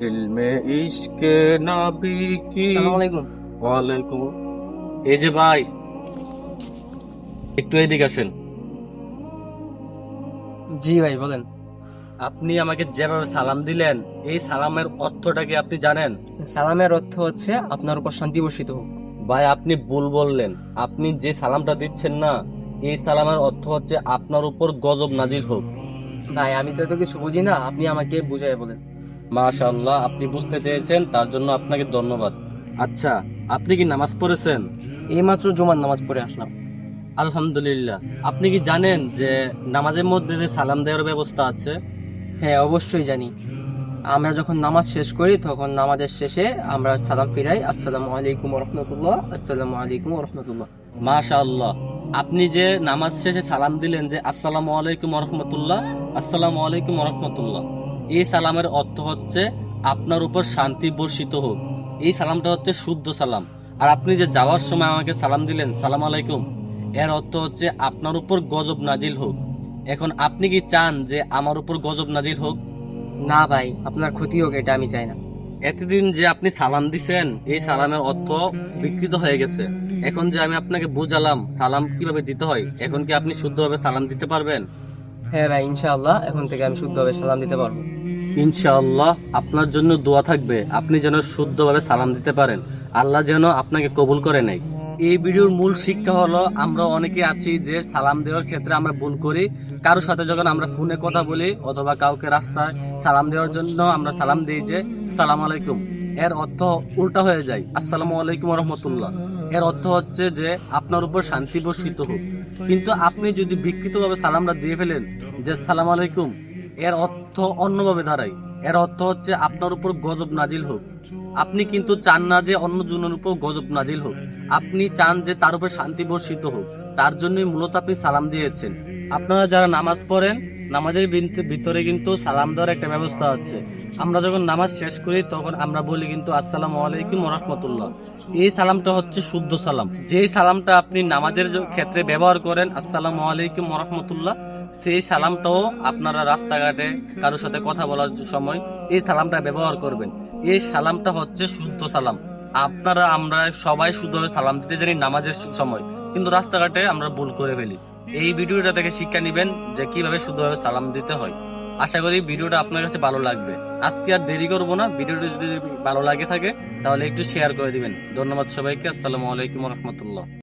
দিল মে ইশকে নাবি কি? এই যে ভাই একটু এদিক আসেন। জি ভাই বলেন। আপনি আমাকে যেভাবে সালাম দিলেন এই সালামের অর্থটা কি আপনি জানেন? সালামের অর্থ হচ্ছে আপনার উপর শান্তি বসিত হোক। ভাই আপনি ভুল বললেন। আপনি যে সালামটা দিচ্ছেন না এই সালামের অর্থ হচ্ছে আপনার উপর গজব নাজিল হোক। ভাই আমি তো কিছু বুঝি না আপনি আমাকে বুঝাই বলেন। মাশাআল্লাহ আপনি বুঝতে চেয়েছেন তার জন্য আপনাকে ধন্যবাদ। আচ্ছা আপনি কি নামাজ পড়েছেন? এইমাত্র জুমার নামাজ পড়ে আসলাম। আলহামদুলিল্লাহ। আপনি কি জানেন যে নামাজের মধ্যে যে সালাম দেওয়ার ব্যবস্থা আছে? হ্যাঁ অবশ্যই জানি। আমরা যখন নামাজ শেষ করি তখন নামাজের শেষে আমরা সালাম ফিরাই। আসসালামু আলাইকুম রহমতুল্লাহ। আসসালামু আলাইকুম রহমতুল্লাহ। মাশাআল্লাহ। আপনি যে নামাজ শেষে সালাম দিলেন যে আসসালামু আলাইকুম রহমতুল্লাহ আসসালামু আলাইকুম রহমতুল্লাহ। এই সালামের অর্থ হচ্ছে আপনার উপর শান্তি বর্ষিত হোক। এই সালামটা হচ্ছে শুদ্ধ সালাম। আর আপনি যে যাওয়ার সময় আমাকে সালাম দিলেন সালাম আলাইকুম এর অর্থ হচ্ছে আপনার উপর গজব নাজিল হোক। এখন আপনি কি চান যে আমার উপর গজব নাজিল হোক? না ভাই আপনার ক্ষতি হোক এটা আমি চাই না। এতদিন যে আপনি সালাম দিছেন এই সালামের অর্থ বিকৃত হয়ে গেছে। এখন যে আমি আপনাকে বুঝালাম সালাম কীভাবে দিতে হয় এখন কি আপনি শুদ্ধভাবে সালাম দিতে পারবেন? হ্যাঁ ভাই ইনশাআল্লাহ এখন থেকে আমি শুদ্ধভাবে সালাম দিতে পারব। ইনশাআল্লাহ আপনার জন্য দোয়া থাকবে। আপনি যেন শুদ্ধভাবে সালাম দিতে পারেন। আল্লাহ যেন আপনাকে কবুল করে নেয়। এই ভিডিওর মূল শিক্ষা হলো, আমরা অনেকে আছি যে সালাম দেওয়ার ক্ষেত্রে আমরা ভুল করি। কারোর সাথে যখন আমরা ফোনে কথা বলি অথবা কাউকে রাস্তায় সালাম দেওয়ার জন্য আমরা সালাম দিই যে, সালাম আলাইকুম। এর অর্থ উল্টা হয়ে যায়। আসসালামু আলাইকুম রহমতুল্লাহ এর অর্থ হচ্ছে যে, আপনার উপর শান্তি বর্ষিত হোক। কিন্তু আপনি যদি বিকৃতভাবে সালামটা দিয়ে ফেলেন যে, সালাম আলাইকুম। এর অর্থ অন্যভাবে দাঁড়ায় এর অর্থ হচ্ছে আপনার উপর গজব নাজিল হোক। আপনি কিন্তু চান না যে অন্য জনের উপর গজব নাজিল হোক। আপনি চান যে তার উপর শান্তি বর্ষিত হোক। তার জন্যই মূলত আপনি সালাম দিয়েছেন। আপনারা যারা নামাজ পড়েন, নামাজের ভিতরে কিন্তু সালাম দেওয়ার একটা ব্যবস্থা আছে। আমরা যখন নামাজ শেষ করি, তখন আমরা বলি কিন্তু, আসসালামু আলাইকুম রহমতুল্লাহ। এই সালামটা হচ্ছে শুদ্ধ সালাম। যেই সালামটা আপনি নামাজের ক্ষেত্রে ব্যবহার করেন, আসসালামু আলাইকুম রহমতুল্লাহ। সেই সালামটাও আপনারা রাস্তাঘাটে কারোর সাথে কথা বলার সময় এই সালামটা ব্যবহার করবেন। এই সালামটা হচ্ছে শুদ্ধ সালাম। আপনারা, আমরা সবাই শুদ্ধভাবে সালাম দিতে জানি নামাজের সময়। কিন্তু রাস্তাঘাটে আমরা ভুল করে ফেলি। এই ভিডিওটা থেকে শিক্ষা নেবেন যে কীভাবে শুদ্ধভাবে সালাম দিতে হয়। আশা করি ভিডিওটা আপনার কাছে ভালো লাগবে। আজকে আর দেরি করব না। ভিডিওটা যদি ভালো লাগে থাকে, তাহলে একটু শেয়ার করে দিবেন। ধন্যবাদ সবাইকে। আসসালামু আলাইকুম রহমতুল্লাহ।